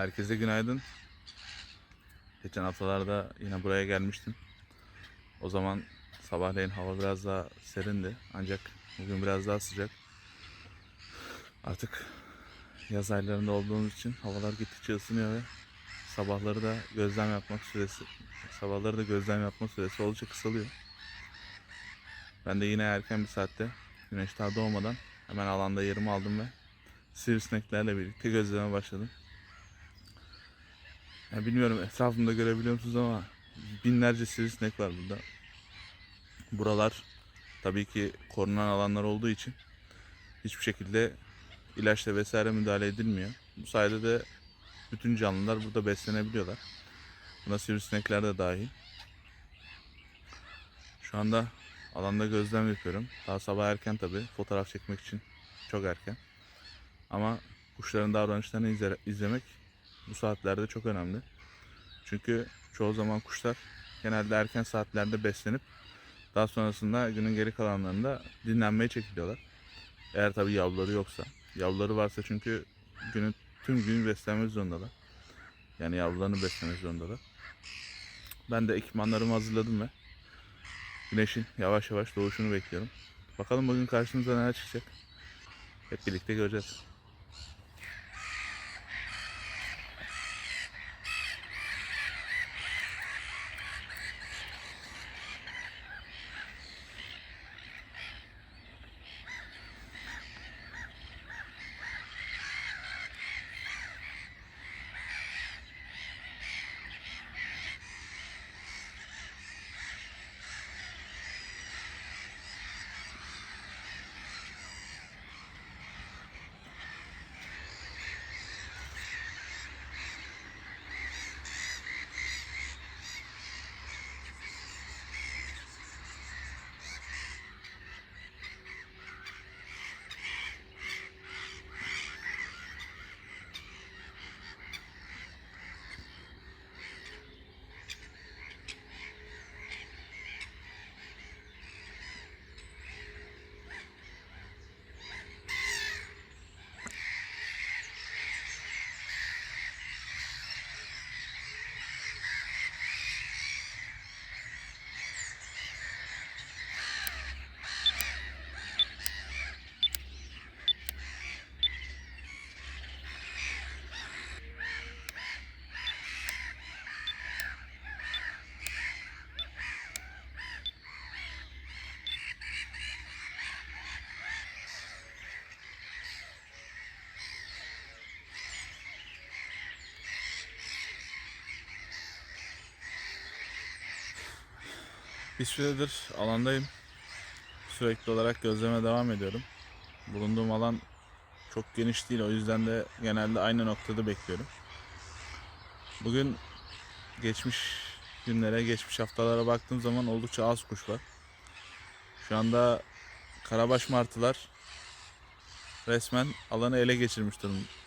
Herkese günaydın. Geçen haftalarda yine buraya gelmiştim. O zaman sabahleyin hava biraz daha serindi. Ancak bugün biraz daha sıcak. Artık yaz aylarında olduğumuz için havalar gittikçe ısınıyor ve sabahları da gözlem yapmak süresi sabahları da gözlem yapma süresi oldukça kısalıyor. Ben de yine erken bir saatte güneş daha doğmadan hemen alanda yerimi aldım ve sivrisineklerle birlikte gözleme başladım. Ya bilmiyorum etrafımda görebiliyor musunuz ama binlerce sivrisinek var burada. Buralar tabii ki korunan alanlar olduğu için hiçbir şekilde ilaçla vesaire müdahale edilmiyor. Bu sayede de bütün canlılar burada beslenebiliyorlar. Buna sivrisinekler de dahil. Şu anda alanda gözlem yapıyorum. Daha sabah erken tabii fotoğraf çekmek için çok erken. Ama kuşların davranışlarını izle- izlemek bu saatlerde çok önemli. Çünkü çoğu zaman kuşlar genelde erken saatlerde beslenip daha sonrasında günün geri kalanlarında dinlenmeye çekiliyorlar. Eğer tabii yavruları yoksa. Yavruları varsa çünkü günün tüm gün beslenmek zorundalar. Yani yavrularını beslemek zorundalar. Ben de ekipmanlarımı hazırladım ve güneşin yavaş yavaş doğuşunu bekliyorum. Bakalım bugün karşımıza neler çıkacak. Hep birlikte göreceğiz. Bir süredir alandayım. Sürekli olarak gözleme devam ediyorum. Bulunduğum alan çok geniş değil. O yüzden de genelde aynı noktada bekliyorum. Bugün geçmiş günlere, geçmiş haftalara baktığım zaman oldukça az kuş var. Şu anda karabaş martılar resmen alanı ele geçirmiş durumda.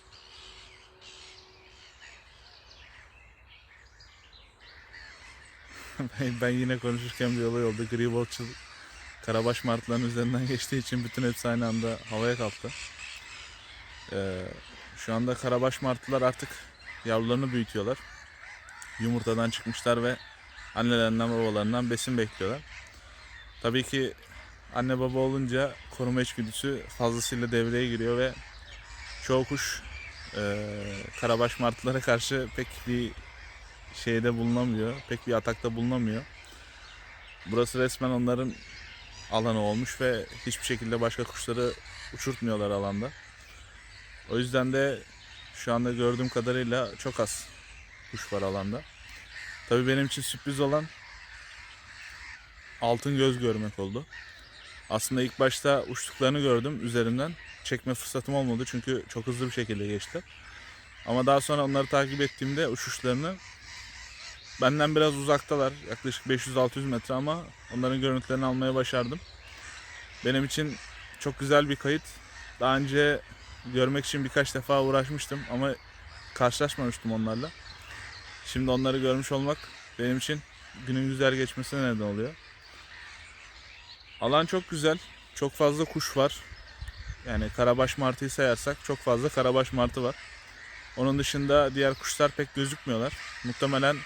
ben, yine konuşurken bir olay oldu. Gri Vulture Karabaş martıların üzerinden geçtiği için bütün hepsi aynı anda havaya kalktı. Ee, şu anda Karabaş martılar artık yavrularını büyütüyorlar. Yumurtadan çıkmışlar ve annelerinden babalarından besin bekliyorlar. Tabii ki anne baba olunca koruma içgüdüsü fazlasıyla devreye giriyor ve çoğu kuş e, karabaş martılara karşı pek bir şeyde bulunamıyor. Pek bir atakta bulunamıyor. Burası resmen onların alanı olmuş ve hiçbir şekilde başka kuşları uçurtmuyorlar alanda. O yüzden de şu anda gördüğüm kadarıyla çok az kuş var alanda. Tabii benim için sürpriz olan altın göz görmek oldu. Aslında ilk başta uçtuklarını gördüm üzerinden. Çekme fırsatım olmadı çünkü çok hızlı bir şekilde geçti. Ama daha sonra onları takip ettiğimde uçuşlarını Benden biraz uzaktalar. Yaklaşık 500-600 metre ama onların görüntülerini almaya başardım. Benim için çok güzel bir kayıt. Daha önce görmek için birkaç defa uğraşmıştım ama karşılaşmamıştım onlarla. Şimdi onları görmüş olmak benim için günün güzel geçmesine neden oluyor. Alan çok güzel. Çok fazla kuş var. Yani karabaş martıyı sayarsak çok fazla karabaş martı var. Onun dışında diğer kuşlar pek gözükmüyorlar. Muhtemelen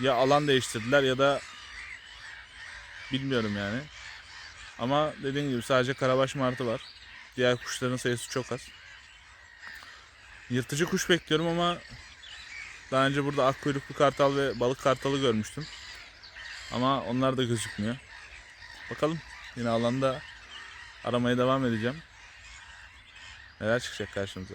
ya alan değiştirdiler ya da bilmiyorum yani. Ama dediğim gibi sadece karabaş martı var. Diğer kuşların sayısı çok az. Yırtıcı kuş bekliyorum ama daha önce burada ak kuyruklu kartal ve balık kartalı görmüştüm. Ama onlar da gözükmüyor. Bakalım yine alanda aramaya devam edeceğim. Neler çıkacak karşımıza.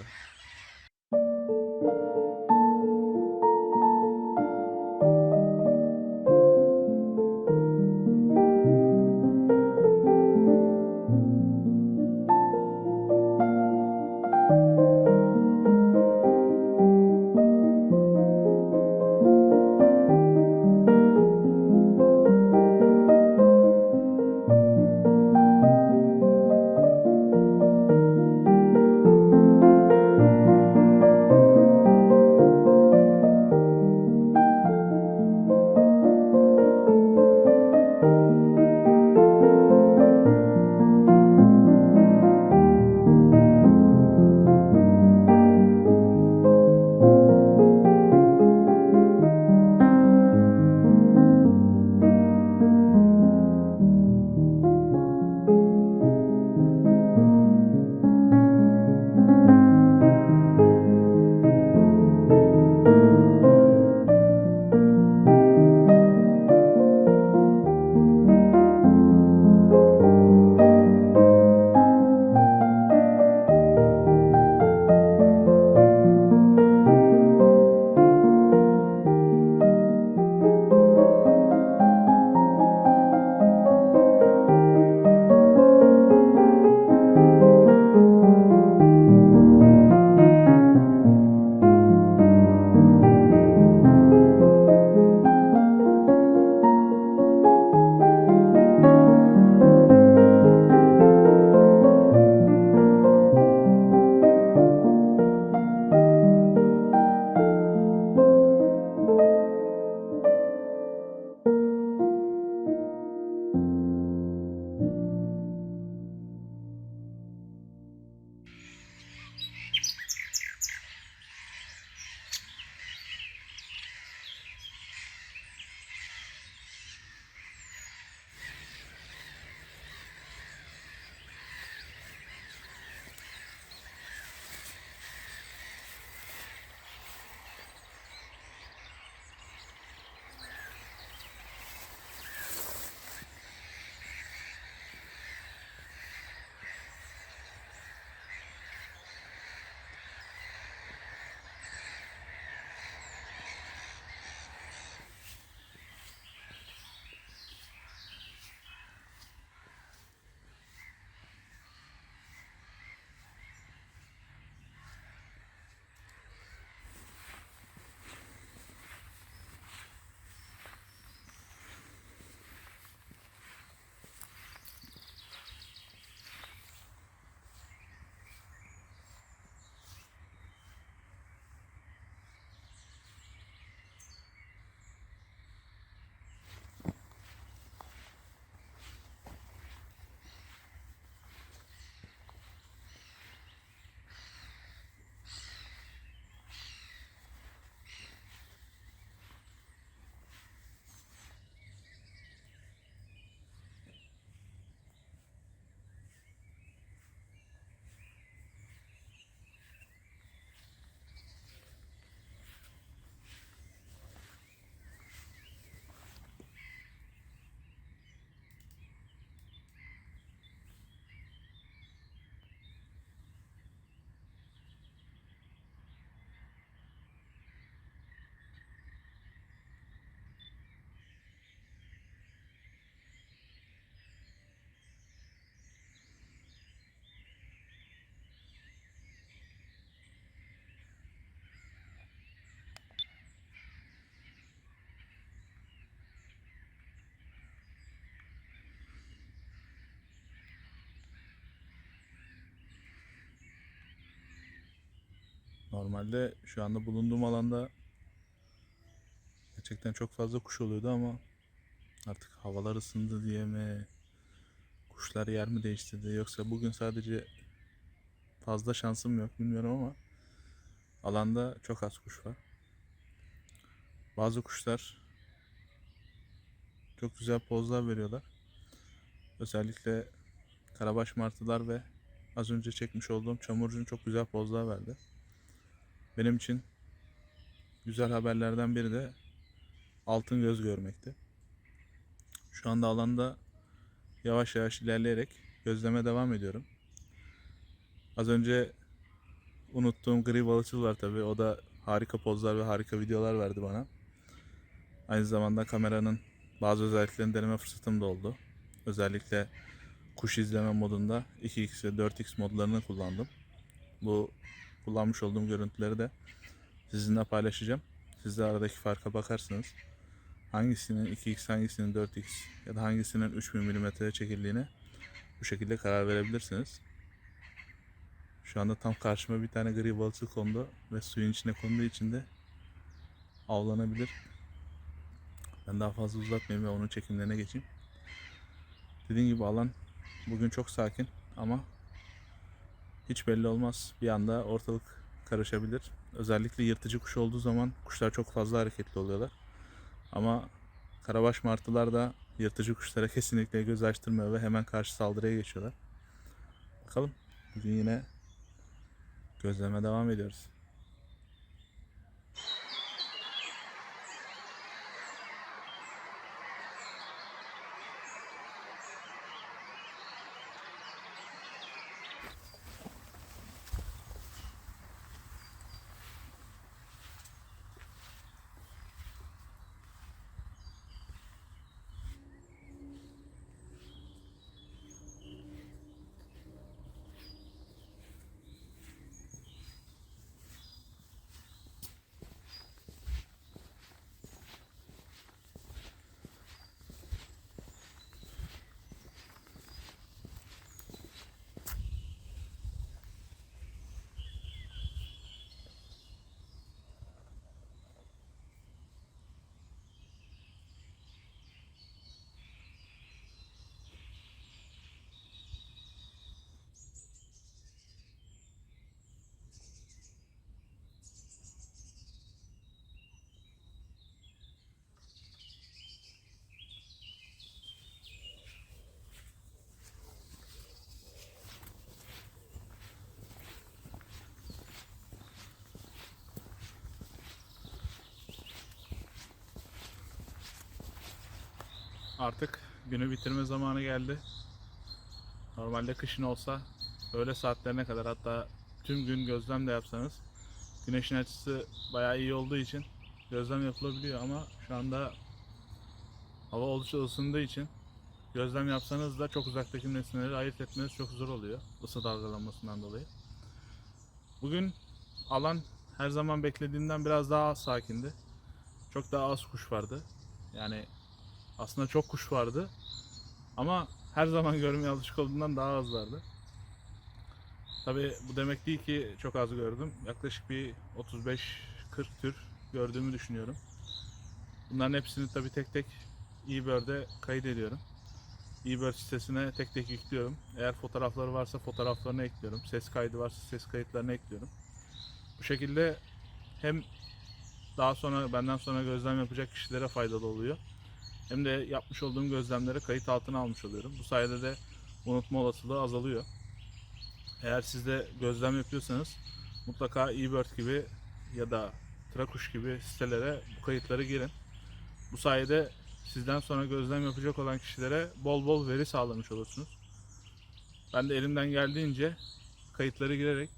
Normalde şu anda bulunduğum alanda gerçekten çok fazla kuş oluyordu ama artık havalar ısındı diye mi kuşlar yer mi değiştirdi yoksa bugün sadece fazla şansım yok bilmiyorum ama alanda çok az kuş var. Bazı kuşlar çok güzel pozlar veriyorlar. Özellikle karabaş martılar ve az önce çekmiş olduğum çamurcun çok güzel pozlar verdi. Benim için güzel haberlerden biri de altın göz görmekti. Şu anda alanda yavaş yavaş ilerleyerek gözleme devam ediyorum. Az önce unuttuğum gri balıkçıl var tabi. O da harika pozlar ve harika videolar verdi bana. Aynı zamanda kameranın bazı özelliklerini deneme fırsatım da oldu. Özellikle kuş izleme modunda 2x ve 4x modlarını kullandım. Bu kullanmış olduğum görüntüleri de sizinle paylaşacağım. Siz de aradaki farka bakarsınız. Hangisinin 2x, hangisinin 4x ya da hangisinin 3000 mm'ye çekildiğini bu şekilde karar verebilirsiniz. Şu anda tam karşıma bir tane gri balıkçı kondu ve suyun içine konduğu için de avlanabilir. Ben daha fazla uzatmayayım ve onun çekimlerine geçeyim. Dediğim gibi alan bugün çok sakin ama hiç belli olmaz. Bir anda ortalık karışabilir. Özellikle yırtıcı kuş olduğu zaman kuşlar çok fazla hareketli oluyorlar. Ama karabaş martılar da yırtıcı kuşlara kesinlikle göz açtırmıyor ve hemen karşı saldırıya geçiyorlar. Bakalım bugün yine gözleme devam ediyoruz. Artık günü bitirme zamanı geldi. Normalde kışın olsa öğle saatlerine kadar hatta tüm gün gözlem de yapsanız güneşin açısı bayağı iyi olduğu için gözlem yapılabiliyor ama şu anda hava oldukça ısındığı için gözlem yapsanız da çok uzaktaki nesneleri ayırt etmeniz çok zor oluyor ısı dalgalanmasından dolayı. Bugün alan her zaman beklediğimden biraz daha sakindi. Çok daha az kuş vardı. Yani aslında çok kuş vardı. Ama her zaman görmeye alışık olduğundan daha az vardı. Tabi bu demek değil ki çok az gördüm. Yaklaşık bir 35-40 tür gördüğümü düşünüyorum. Bunların hepsini tabi tek tek eBird'e kaydediyorum. eBird sitesine tek tek yüklüyorum. Eğer fotoğrafları varsa fotoğraflarını ekliyorum. Ses kaydı varsa ses kayıtlarını ekliyorum. Bu şekilde hem daha sonra benden sonra gözlem yapacak kişilere faydalı oluyor hem de yapmış olduğum gözlemleri kayıt altına almış oluyorum. Bu sayede de unutma olasılığı azalıyor. Eğer siz de gözlem yapıyorsanız mutlaka eBird gibi ya da Trakuş gibi sitelere bu kayıtları girin. Bu sayede sizden sonra gözlem yapacak olan kişilere bol bol veri sağlamış olursunuz. Ben de elimden geldiğince kayıtları girerek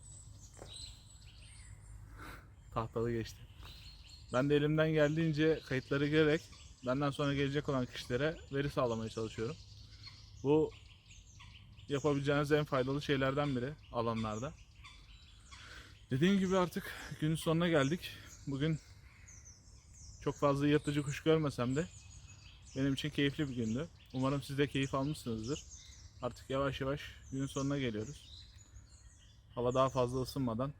tahtalı geçti. Ben de elimden geldiğince kayıtları girerek benden sonra gelecek olan kişilere veri sağlamaya çalışıyorum. Bu yapabileceğiniz en faydalı şeylerden biri alanlarda. Dediğim gibi artık günün sonuna geldik. Bugün çok fazla yırtıcı kuş görmesem de benim için keyifli bir gündü. Umarım siz de keyif almışsınızdır. Artık yavaş yavaş günün sonuna geliyoruz. Hava daha fazla ısınmadan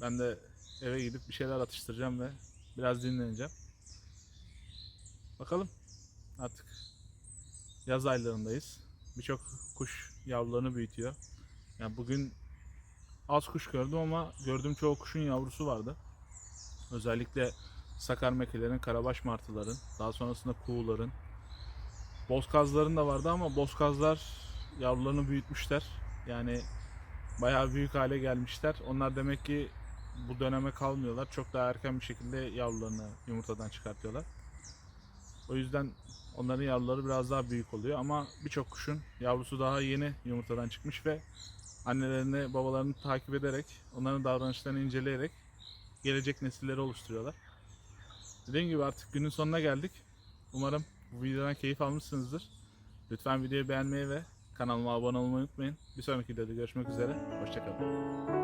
ben de eve gidip bir şeyler atıştıracağım ve biraz dinleneceğim. Bakalım artık yaz aylarındayız. Birçok kuş yavrularını büyütüyor. Yani bugün az kuş gördüm ama gördüğüm çoğu kuşun yavrusu vardı. Özellikle sakar mekelerin, karabaş martıların, daha sonrasında kuğuların, bozkazların da vardı ama bozkazlar yavrularını büyütmüşler. Yani bayağı büyük hale gelmişler. Onlar demek ki bu döneme kalmıyorlar. Çok daha erken bir şekilde yavrularını yumurtadan çıkartıyorlar. O yüzden onların yavruları biraz daha büyük oluyor ama birçok kuşun yavrusu daha yeni yumurtadan çıkmış ve annelerini, babalarını takip ederek, onların davranışlarını inceleyerek gelecek nesilleri oluşturuyorlar. Dediğim gibi artık günün sonuna geldik. Umarım bu videodan keyif almışsınızdır. Lütfen videoyu beğenmeyi ve kanalıma abone olmayı unutmayın. Bir sonraki videoda görüşmek üzere. Hoşçakalın.